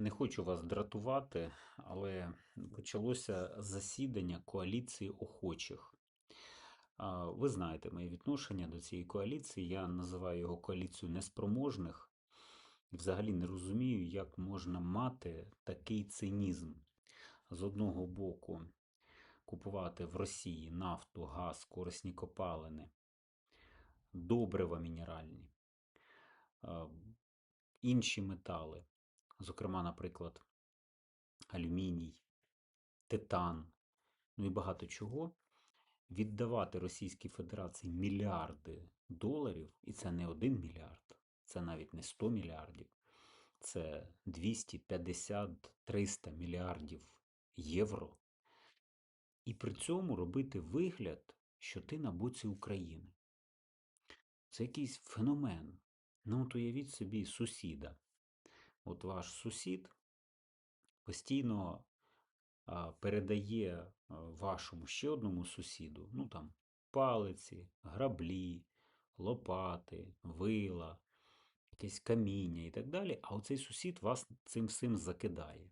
Не хочу вас дратувати, але почалося засідання коаліції охочих. Ви знаєте моє відношення до цієї коаліції. Я називаю його коаліцією неспроможних. Взагалі не розумію, як можна мати такий цинізм. З одного боку, купувати в Росії нафту, газ, корисні копалини, добрива мінеральні, інші метали, зокрема, наприклад, алюміній, титан, ну і багато чого, віддавати Російській Федерації мільярди доларів, і це не один мільярд, це навіть не 100 мільярдів, це 250-300 мільярдів євро. І при цьому робити вигляд, що ти на боці України. Це якийсь феномен. Ну, от уявіть собі сусіда. От ваш сусід постійно передає вашому ще одному сусіду, ну там, палиці, граблі, лопати, вила, якесь каміння і так далі. А оцей сусід вас цим всім закидає.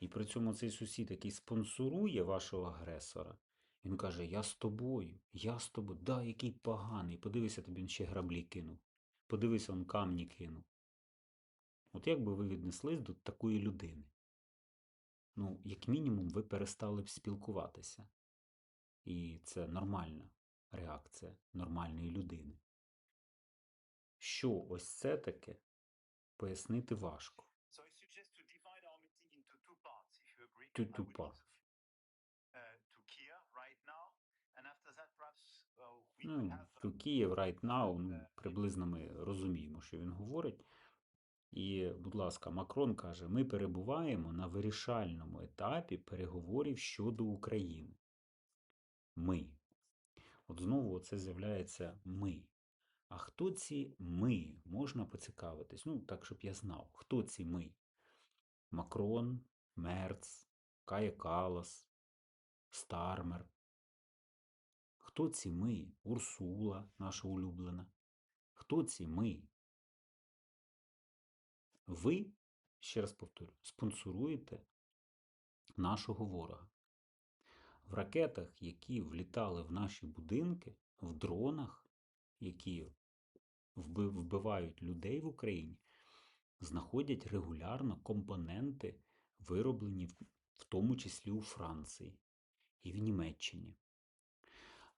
І при цьому цей сусід, який спонсорує вашого агресора, він каже: Я з тобою, я з тобою, да, який поганий. Подивися, тобі він ще граблі кинув. Подивися, он камні кинув. От як би ви віднеслись до такої людини? Ну, як мінімум, ви перестали б спілкуватися. І це нормальна реакція нормальної людини. Що ось це таке, пояснити важко. We Ну, to Kyiv right now, ну, приблизно ми розуміємо, що він говорить. І, будь ласка, Макрон каже: ми перебуваємо на вирішальному етапі переговорів щодо України. Ми. От знову це з'являється ми. А хто ці ми? Можна поцікавитись. Ну, так, щоб я знав, хто ці ми? Макрон, Мерц, Кая Калас, Стармер. Хто ці ми? Урсула, наша улюблена. Хто ці ми? Ви, ще раз повторю, спонсоруєте нашого ворога. В ракетах, які влітали в наші будинки, в дронах, які вбивають людей в Україні, знаходять регулярно компоненти, вироблені в тому числі у Франції і в Німеччині.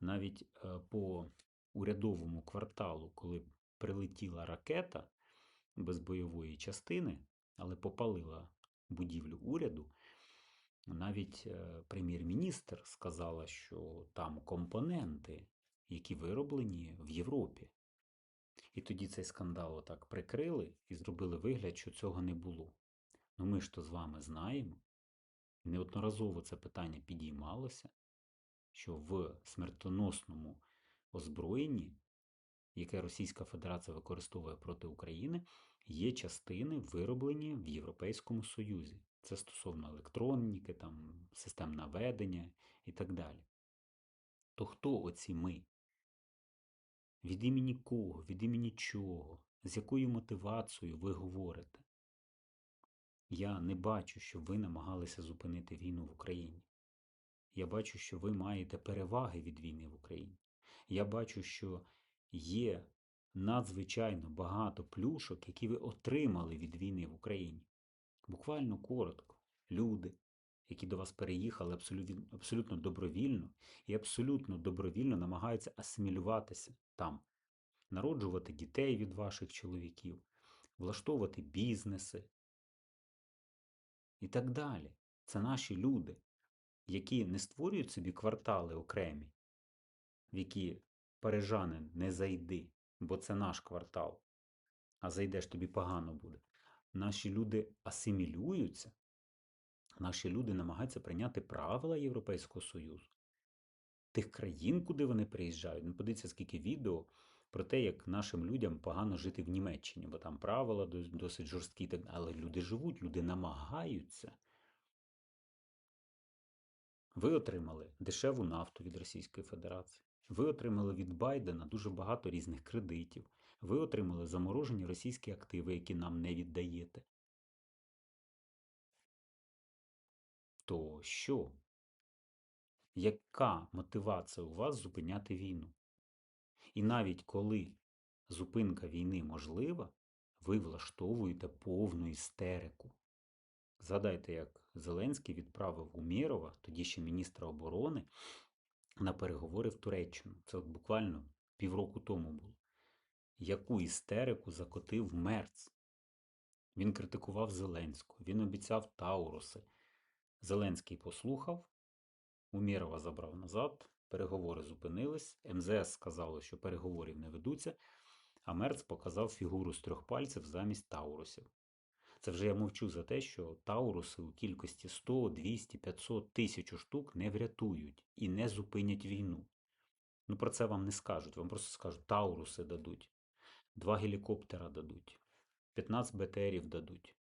Навіть е, по урядовому кварталу, коли прилетіла ракета без бойової частини, але попалила будівлю уряду, навіть е, прем'єр-міністр сказала, що там компоненти, які вироблені в Європі. І тоді цей скандал отак прикрили і зробили вигляд, що цього не було. Ну ми ж то з вами знаємо, неодноразово це питання підіймалося, що в смертоносному озброєнні, яке Російська Федерація використовує проти України, є частини, вироблені в Європейському Союзі. Це стосовно електроніки, там, систем наведення і так далі. То хто оці ми? Від імені кого, від імені чого, з якою мотивацією ви говорите? Я не бачу, що ви намагалися зупинити війну в Україні. Я бачу, що ви маєте переваги від війни в Україні. Я бачу, що є надзвичайно багато плюшок, які ви отримали від війни в Україні. Буквально коротко. Люди, які до вас переїхали абсолютно, добровільно і абсолютно добровільно намагаються асимілюватися там, народжувати дітей від ваших чоловіків, влаштовувати бізнеси і так далі. Це наші люди, які не створюють собі квартали окремі, в які парижанин не зайди, бо це наш квартал, а зайдеш тобі погано буде. Наші люди асимілюються, наші люди намагаються прийняти правила Європейського Союзу. Тих країн, куди вони приїжджають, ну подивіться, скільки відео про те, як нашим людям погано жити в Німеччині, бо там правила досить жорсткі, але люди живуть, люди намагаються. Ви отримали дешеву нафту від Російської Федерації. Ви отримали від Байдена дуже багато різних кредитів. Ви отримали заморожені російські активи, які нам не віддаєте. То що? Яка мотивація у вас зупиняти війну? І навіть коли зупинка війни можлива, ви влаштовуєте повну істерику. Згадайте, як Зеленський відправив Умєрова, тоді ще міністра оборони, на переговори в Туреччину. Це от буквально півроку тому було. Яку істерику закотив Мерц. Він критикував Зеленського, він обіцяв Тауруси. Зеленський послухав, Умєрова забрав назад, переговори зупинились. МЗС сказало, що переговорів не ведуться, а Мерц показав фігуру з трьох пальців замість Таурусів. Це вже я мовчу за те, що Тауруси у кількості 100, 200, 500, тисячу штук не врятують і не зупинять війну. Ну про це вам не скажуть, вам просто скажуть, Тауруси дадуть, два гелікоптера дадуть, 15 БТРів дадуть,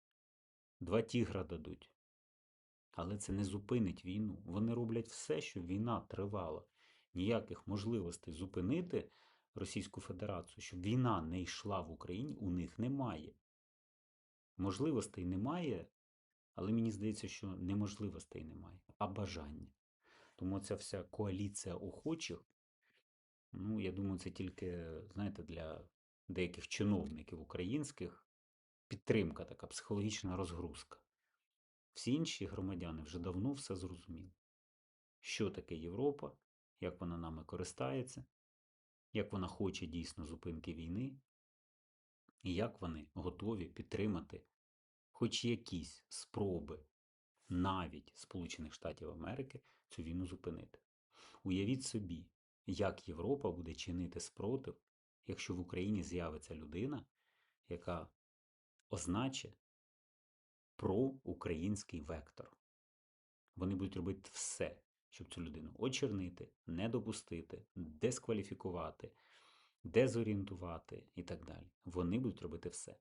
два тігра дадуть. Але це не зупинить війну. Вони роблять все, щоб війна тривала. Ніяких можливостей зупинити Російську Федерацію, щоб війна не йшла в Україні, у них немає. Можливостей немає, але мені здається, що неможливостей немає, а бажання. Тому ця вся коаліція охочих, ну, я думаю, це тільки, знаєте, для деяких чиновників українських підтримка, така психологічна розгрузка. Всі інші громадяни вже давно все зрозуміли, що таке Європа, як вона нами користається, як вона хоче дійсно зупинки війни, і як вони готові підтримати хоч якісь спроби навіть Сполучених Штатів Америки цю війну зупинити. Уявіть собі, як Європа буде чинити спротив, якщо в Україні з'явиться людина, яка означить проукраїнський вектор. Вони будуть робити все, щоб цю людину очернити, не допустити, дискваліфікувати, дезорієнтувати і так далі. Вони будуть робити все.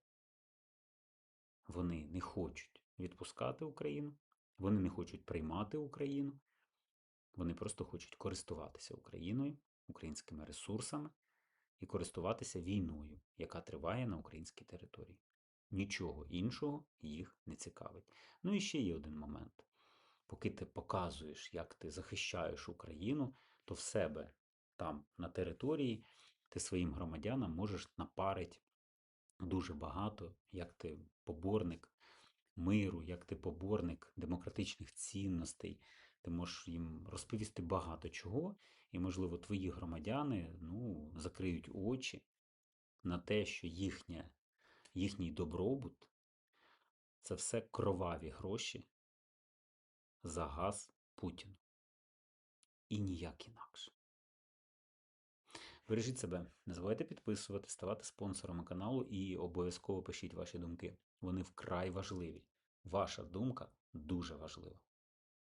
Вони не хочуть відпускати Україну, вони не хочуть приймати Україну, вони просто хочуть користуватися Україною, українськими ресурсами і користуватися війною, яка триває на українській території. Нічого іншого їх не цікавить. Ну і ще є один момент. Поки ти показуєш, як ти захищаєш Україну, то в себе там на території ти своїм громадянам можеш напарити дуже багато, як ти поборник миру, як ти поборник демократичних цінностей. Ти можеш їм розповісти багато чого, і, можливо, твої громадяни ну, закриють очі на те, що їхнє, їхній добробут це все кроваві гроші за газ Путіну. І ніяк інакше. Бережіть себе, не забувайте підписувати, ставати спонсорами каналу і обов'язково пишіть ваші думки. Вони вкрай важливі. Ваша думка дуже важлива.